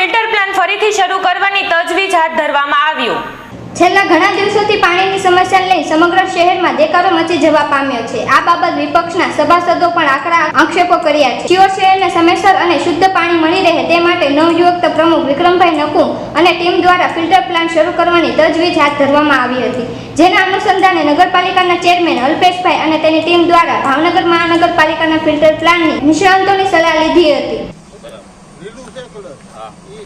Filter plant ફરીથી શરૂ કરવાની તજવીજ હાથ ધરવામાં આવ્યું. છેલ્લા ઘણા દિવસોથી પાણીની સમસ્યાને લઈ સમગ્ર શહેરમાં દેકારો મચી જવા પામ્યો છે. આ બાબત વિપક્ષના સભાસદો પણ આકરા આક્ષેપો કર્યા છે. ચિયોર શહેરને સમયસર અને શુદ્ધ પાણી મળી રહે તે માટે નવયુવક પ્રમુખ વિક્રમભાઈ નકુ અને ટીમ દ્વારા ફિલ્ટર પ્લાન્ટ શરૂ કરવાની તજવીજ હાથ ધરવામાં આવી હતી. જેના અનુસંધાને નગરપાલિકાના ચેરમેન અલ્પેશભાઈ અને તેની ટીમ દ્વારા ભાવનગર મહાનગરપાલિકાના ફિલ્ટર પ્લાન્ટની નિષ્ણાંતોની સલાહ લીધી હતી.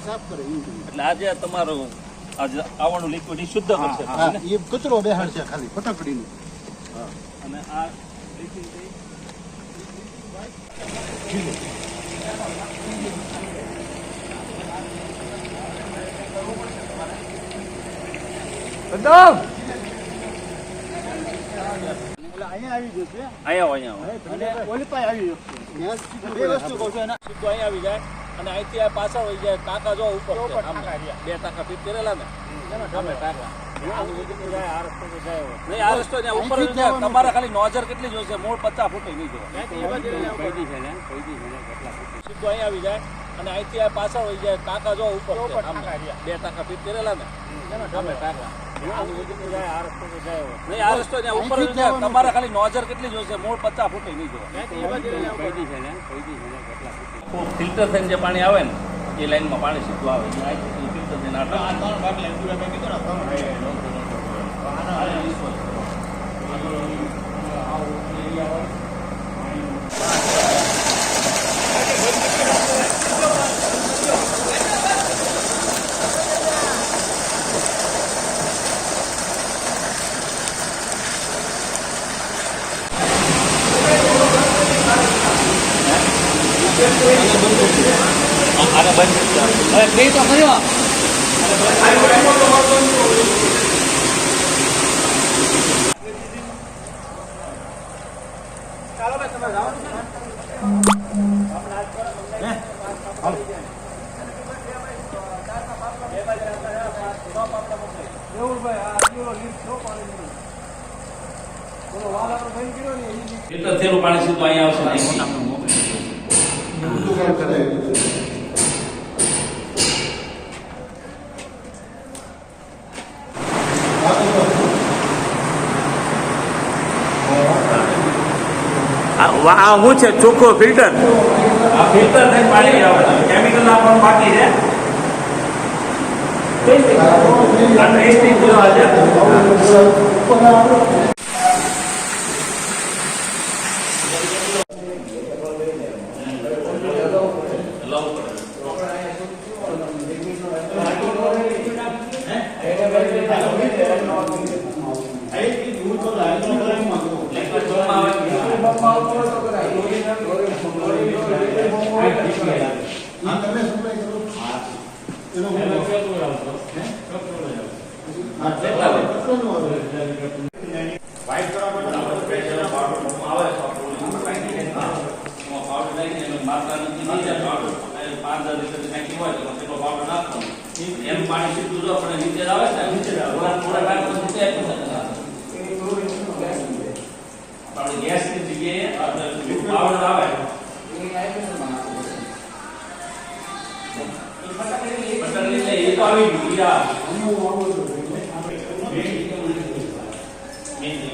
સાફ કરે એટલે આજે તમારો આજે આવવાનું લિક્વિડ એ શુદ્ધ કરશે એ કચરો બેહાડશે ખાલી ફટકડીનું. અને આ અહીંયા આવી જશે અહીંયા અહીંયા ઓલી પાસે આવી જશે બે વસ્તુ કહું છું એના સીધું અહીંયા આવી જાય. અને અહીંથી આ પાછળ હોય જાય કાકા જો ઉપર. બે ટાંકા ફીટ કરેલા ને સામે ટાંકા નહીં આ રસ્તો ત્યાં ઉપર જ છે. તમારે ખાલી નોઝર કેટલી જોઈશે મૂળ પચાસ ફૂટ નહીં સીધું અહીંયા આવી જાય અને અહીંથી આ પાછળ વહી જાય કાકા જો ઉપર. બે ટાંકા ફીટ કરેલા ને ગમે ટાંકા નહીં આ રસ્તો ઉપર તમારે ખાલી નોજર કેટલી જોઈશે મૂળ પચાસ ફૂટ નહીં જોવે. ફિલ્ટર થઈને જે પાણી આવે ને એ લાઈનમાં પાણી સીધું આવે. ફિલ્ટર થઈને આ બંધ હવે ભાઈ તો ખરી એટલે થયેલું પાણી સીધું અહીંયા આવશે ને અહીં મોટામાં મોકલી આ શું છે ચોખ્ખો ફિલ્ટર આ ફિલ્ટર થઈને પાણી આવે કેમિકલ નાખવાનું બાકી છે આ ટેસ્ટિંગ જોવા એમ પાણી સીધું જો આપણે નીચે આવે છે નીચે થોડા થોડા ભાગ નીચે આપી શકે આપણે ગેસની જગ્યાએ આપણે પાવડર આવે બટર એટલે એ તો આવી ગયું ઈ આ મેઇન જગ્યાએ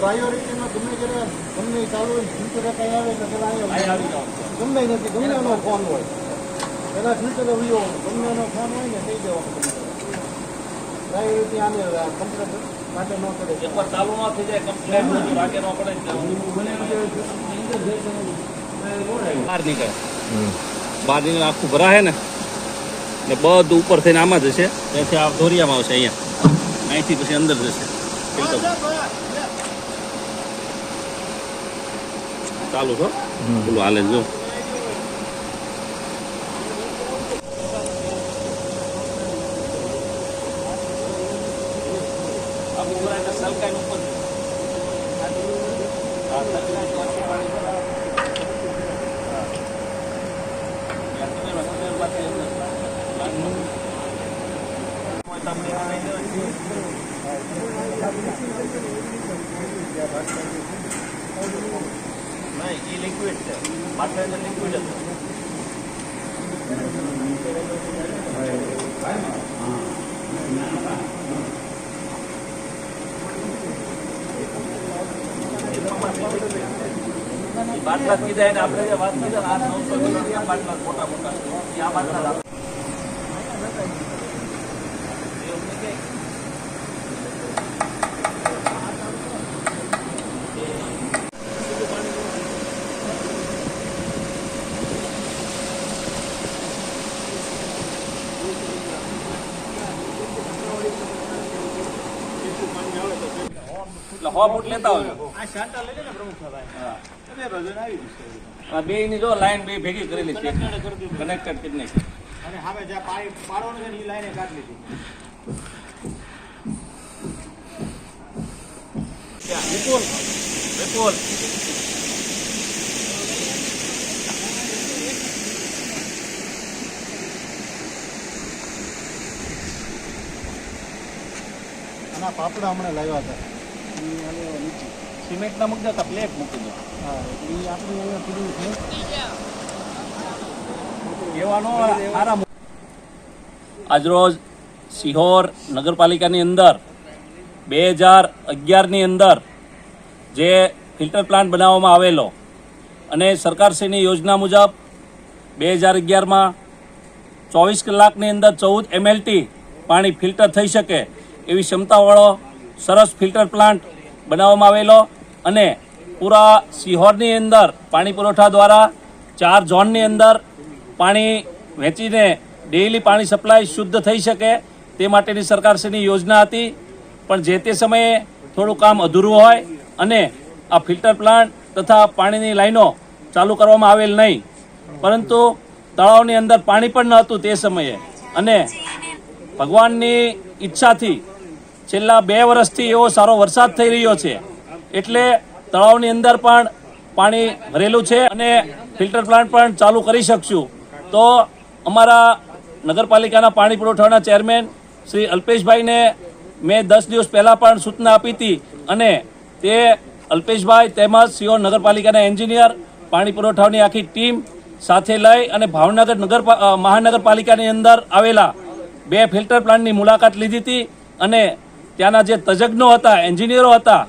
પ્રાયોરિટીમાં ગમે ત્યારે ગમે ચાલુ હોય ફિલ્ટર કાંઈ આવે એટલે પેલા અહીંયા ગમે નથી ગમે એનો ફોન હોય. પેલા ફિલ્ટર વિયો ગમે એનો ફોન હોય ને થઈ જવાનો પ્રાયોરિટી આને કમ્પ્લેટ માટે ન કરે. એકવાર ચાલુ ન થઈ જાય કમ્પ્લેટ રાગે ન પડે બહાર નીકળે. બહાર નીકળે આખું ભરાય ને? ને બધું ઉપર થઈને આમાં જશે ત્યાંથી આ દોરિયામાં આવશે અહીંયા. અહીંથી પછી અંદર જશે ચાલુ છો પેલું હાલે છે જો આખું లిక్విడ్ છે. એ બાટલા કીધા એને આપણે જે વાત કરી આ નવસો બાટલા મોટા મોટા આ બાટલા એટલે સો ફૂટ લેતા આવજો. આ શાંતા લઈ લે પ્રમુખ સાહેબ બે ભજન આવી જશે. આ બે ની જો લાઈન બે ભેગી કરેલી છે. કનેક્ટેડ કરી નાખી. અને હવે જે પાણી પાડવાનું છે ને એ લાઈને કાઢી લીધી. વિપુલ વિપુલ. આના પાપડા હમણાં લાવ્યા હતા. નીચે મૂકી દો પ્લેટ મૂકી દો. હા એ આપણું અહીંયા પીડ્યું છે. સારા આજરોજ સિહોર નગરપાલિકાની અંદર બે હજાર અગિયારની અંદર જે ફિલ્ટર પ્લાન્ટ બનાવવામાં આવેલો અને સરકારશ્રીની યોજના મુજબ બે હજાર અગિયારમાં ચોવીસ કલાકની અંદર ચૌદ એમએલટી પાણી ફિલ્ટર થઈ શકે એવી ક્ષમતાવાળો સરસ ફિલ્ટર પ્લાન્ટ બનાવવામાં આવેલો અને પૂરા સિહોરની અંદર પાણી પુરવઠા દ્વારા ચાર ઝોનની અંદર પાણી વહેંચીને ડેઈલી પાણી સપ્લાય શુદ્ધ થઈ શકે તે માટેની સરકારશ્રીની યોજના હતી. પણ જે તે સમયે થોડું કામ અધૂરું હોય અને આ ફિલ્ટર પ્લાન્ટ તથા પાણીની લાઈનો ચાલુ કરવામાં આવેલ નહીં. પરંતુ તળાવની અંદર પાણી પણ ન હતું તે સમયે અને ભગવાનની ઈચ્છાથી છેલ્લા બે વર્ષથી એવો સારો વરસાદ થઈ રહ્યો છે. એટલે તળાવની અંદર પણ પાણી ભરેલું છે અને ફિલ્ટર પ્લાન્ટ પણ ચાલુ કરી શકશું. તો અમારા નગરપાલિકાના પાણી પુરવઠાના ચેરમેન શ્રી અલ્પેશભાઈને મેં દસ દિવસ પહેલાં પણ સૂચના આપી હતી અને તે અલ્પેશભાઈ તેમજ સીઓ નગરપાલિકાના એન્જિનિયર, પાણી પુરવઠાની આખી ટીમ સાથે લઈ અને ભાવનગર નગર મહાનગરપાલિકાની અંદર આવેલા બે ફિલ્ટર પ્લાન્ટની મુલાકાત લીધી હતી અને ત્યાંના જે તજજ્ઞો હતા એન્જિનિયરો હતા